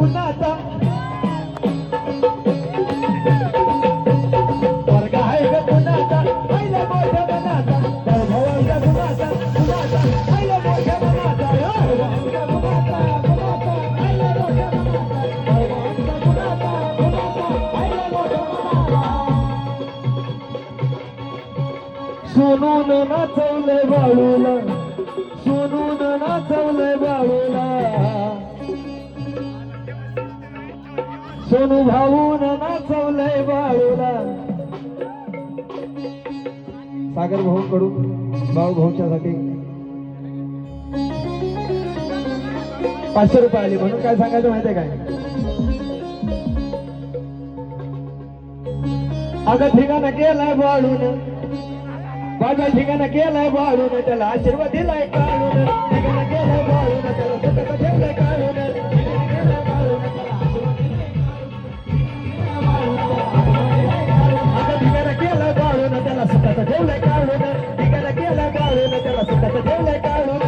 कुणाचा वर्ग आहे ग कुणाचा आईला मोठ्या मनाचा वैभवांचा कुणाचा कुणाचा आईला मोठ्या मनाचा वैभवांचा कुणाचा कुणाचा आईला मोठ्या मनाचा वैभवांचा कुणाचा कुणाचा आईला मोठ्या मनाचा सोनून नाचवलंय बाळूला सोनून सोनू भाऊन नाचवलंय बाळूला. सागर भाऊ कडून भाऊ भाऊच्यासाठी. पाचशे रुपये आले म्हणून काय सांगायचं माहितीये काय? अगं ठिकाणा केलाय बाळून. बाजा ठिकाणा केलाय बाळून त्याला आशीर्वाद दिलाय काढून ठिकाणा केलाय बाळून. त्याला सुखाचं ठेवलंय काढून